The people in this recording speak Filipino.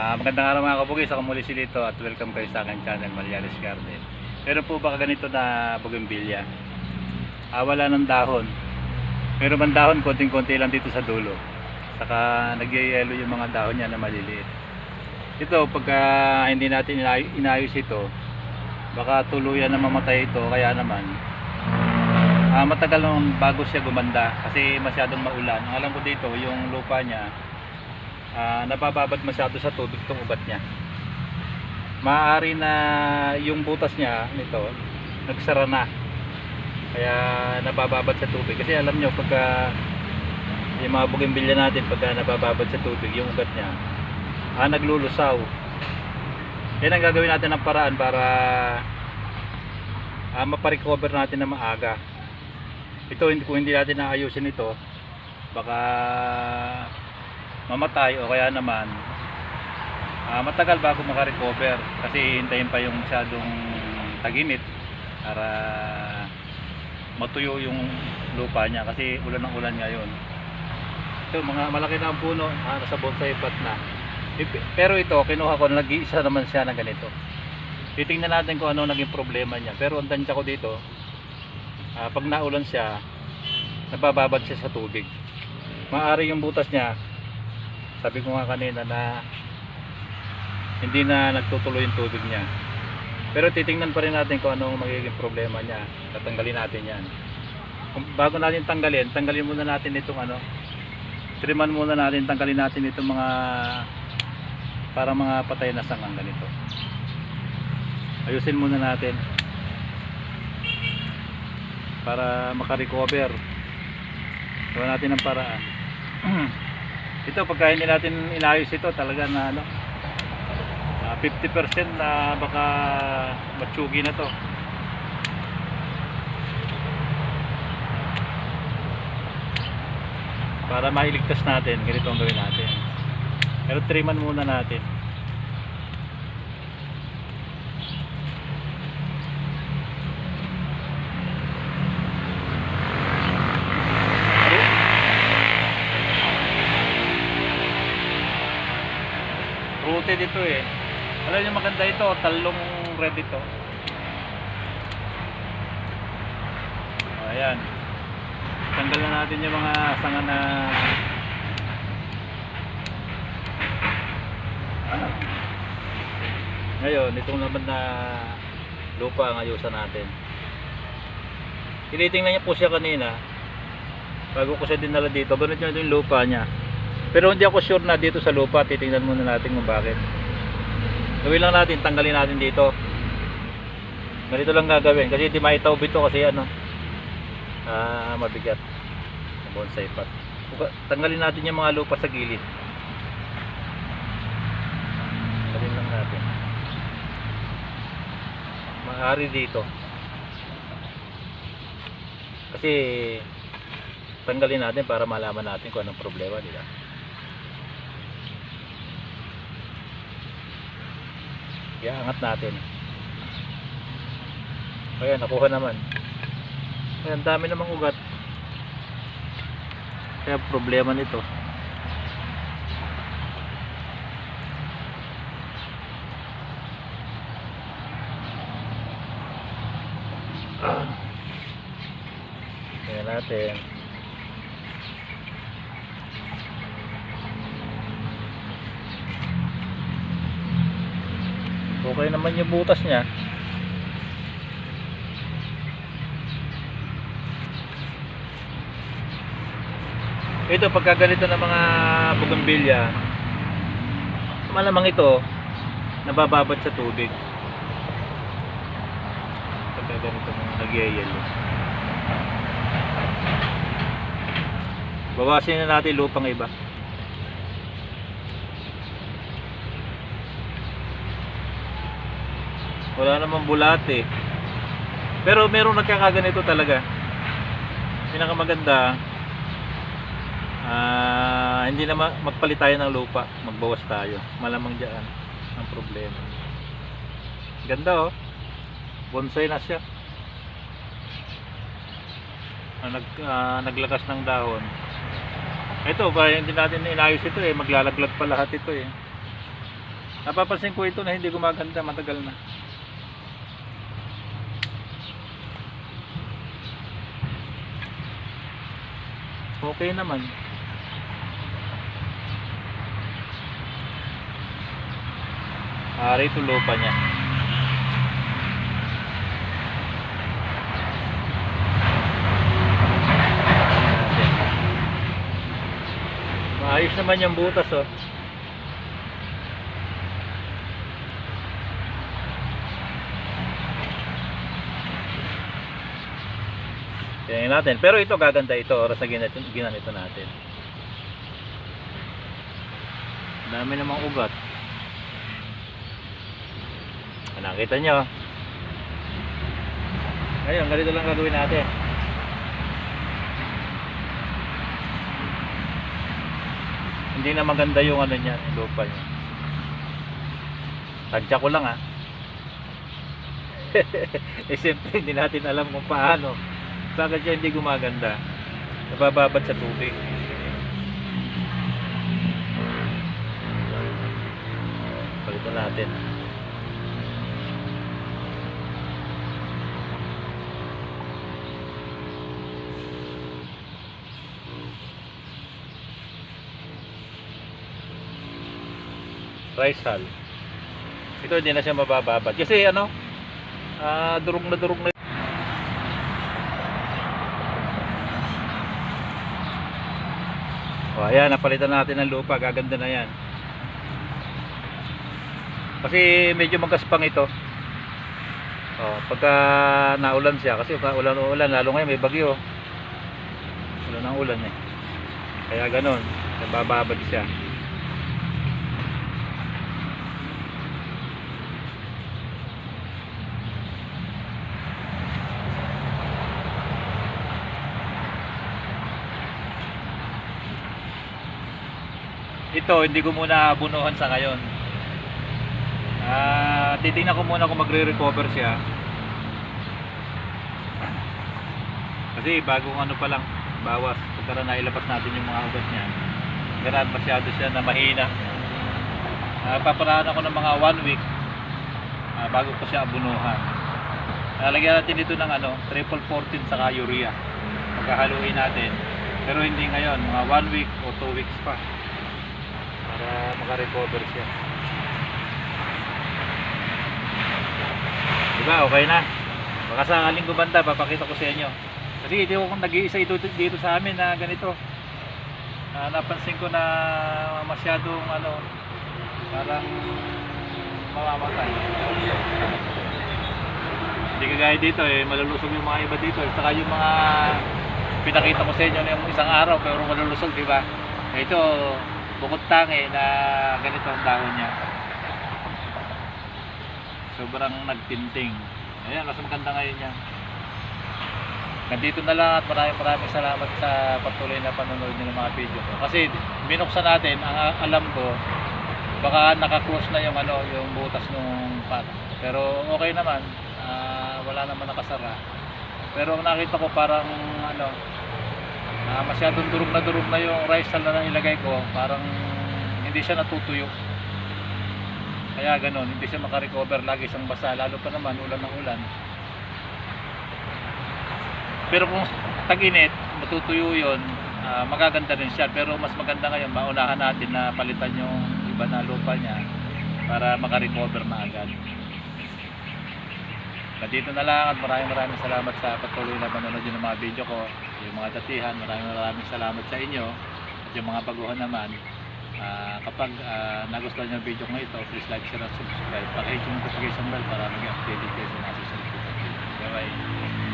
Ah, magandang araw mga kabugis, ako muli si Lito at welcome kayo sa aking channel Marialis Garden. Meron po ba ganito na bougainvillea? Ah, wala ng dahon. Meron man dahon, konting-konti lang dito sa dulo. Saka nagyayelo yung mga dahon niya na maliliit. Ito, pagka hindi natin inay- inayos ito, baka tuluyan na mamatay ito, kaya naman ah, matagal nung bago siya gumanda kasi masyadong maulan. Ang alam ko dito, yung lupa niya, ah, nabababad masyado sa tubig itong ugat niya. Maaari na yung butas niya nito nagsara na. Kaya nabababad sa tubig. Kasi alam nyo, pagka yung mga bougainvillea natin, pagka nabababad sa tubig, yung ugat niya, ah, naglulusaw. Yan ang gagawin natin ng paraan para ah, maparecover natin na maaga. Ito, kung hindi natin naayusin ito, baka mamatay o kaya naman ah, matagal bago makarecover kasi hintayin pa yung masyadong taginit para matuyo yung lupa niya kasi ulan ng ulan ngayon. Ito mga malaki na ang puno ah, nasa bonsai pat na. Pe- pero ito kinuha ko nag-iisa naman siya ng ganito. Titingnan natin kung ano naging problema niya. Pero ang tansya ko dito ah, pag naulan siya nabababad siya sa tubig. Maaari yung butas niya sabi ko nga kanina na hindi na nagtutuloy yung tubig niya. Pero titingnan pa rin natin kung anong magiging problema niya. Tatanggalin natin yan. Kung bago natin tanggalin tanggalin muna natin itong ano triman muna natin tanggalin natin itong mga para mga patay na sangang ganito. Ayusin muna natin para makarecover. Gawa natin ng paraan ito pagka hindi natin inayos ito talaga na ano ah, 50% na baka matsugi na to. Para mailigtas natin ganito ang gawin natin. Pero triman muna natin rooted ito eh. Alam niyo maganda ito talong red ito. Ayan. Tanggal na natin yung mga sanga na ngayon itong naman na lupa ang ayusan natin. Tinitingnan niya po siya kanina bago ko siya dinala dito. Ganito na yung lupa niya pero hindi ako sure na dito sa lupa titingnan muna natin kung bakit. Gawin lang natin tanggalin natin dito. Ganito lang gagawin kasi hindi maitaw ito kasi ano. Ah mabigat. Sa bonsai pot tanggalin natin yung mga lupa sa gilid. Tanggalin lang natin. Maaari dito. Kasi tanggalin natin para malaman natin kung anong problema nila iaangat natin. Ayan nakuha naman. Ayan dami namang ugat. Kaya problema nito. Tingnan natin. Okay naman yung butas niya. Ito pagka ganito ng mga bougainvillea, malamang ito nabababad sa tubig. Pagka ganito mga nagyayelo. Bawasin na natin lupang iba. Wala namang bulate. Pero merong nagkakaganito talaga. Pinakamaganda, ah hindi na ma- magpalit tayo ng lupa. Magbawas tayo. Malamang diyan ang problema. Ganda oh. Bonsai na siya. Ah, nag, ah, naglagas ng dahon. Ito, kaya hindi natin inayos ito eh. Maglalaglag pa lahat ito eh. Napapansin ko ito na hindi gumaganda, matagal na. Okay naman. Ari ito lupa niya. Maayos naman yung butas oh. Tingnan natin. Pero ito gaganda ito oras na ginanito, ginanito natin. Dami namang ugat. Nakita nyo. Ngayon, ganito lang gagawin natin. Hindi na maganda yung ano niya, lupa niya. Tadya ko lang ah. eh siyempre hindi natin alam kung paano. Bakit siya hindi gumaganda? Nabababad sa tubig. Palitan natin. rice hull. Ito hindi na siya mabababad. Kasi ano, ah durog na durog na. Ayan, napalitan natin ng lupa. Gaganda na yan. Kasi medyo magaspang ito. O, pagka naulan siya, kasi pagka ulan-ulan, lalo ngayon may bagyo. Ulan ang ulan eh. Kaya ganon, nabababad siya. Ito hindi ko muna abunuhan sa ngayon. Ah titingnan ko muna kung magre-recover siya. Kasi bagong ano pa lang bawas. Pagkara na ilabas natin yung mga ugat niya. Ganaan masyado siya na mahina. Ah paparaan ako ng mga one week ah, bago ko siya abunuhan lalagyan natin ito ng ano triple 14 saka urea. Pagkahaluin natin. Pero hindi ngayon mga one week o two weeks pa para makarecover siya. Diba okay na? Baka sakaling gumanda papakita ko sa inyo. Kasi hindi ako nag-iisa ito dito sa amin na ganito. Na napansin ko na masyadong ano parang mamamatay. Hindi kagaya dito eh malulusog yung mga iba dito. Eh. saka yung mga pinakita ko sa inyo na yung isang araw pero malulusog di ba ito bukod tangi na ganito ang dahon niya. Sobrang nagtinting. Ayan mas maganda ngayon yan. Nandito na lang at maraming maraming salamat sa patuloy na panonood ng mga video ko. Kasi binuksan natin ang alam ko baka naka-close na yung ano yung butas nung pot pero okay naman. Ah, wala naman nakasara. Pero ang nakita ko parang ano Ah, masyadong durog na durog na yung rice hull na ilagay ko. Parang hindi siya natutuyo. Kaya ganon hindi siya makarecover. Lagi siyang basa lalo pa naman ulan ng ulan. Pero kung tag-init matutuyo yun ah, magaganda rin siya. Pero mas maganda ngayon maunahan natin na palitan yung iba na lupa niya para makarecover na agad Nandito na lang at maraming maraming salamat sa patuloy na panonood nyo ng mga video ko. Yung mga datihan, maraming maraming salamat sa inyo. At yung mga baguhan naman, ah, kapag ah, nagustuhan nyo ang video ko ito, please like, share, at subscribe. Pakihit yung notification bell para mag-update kayo sa mga susunod. Bye bye.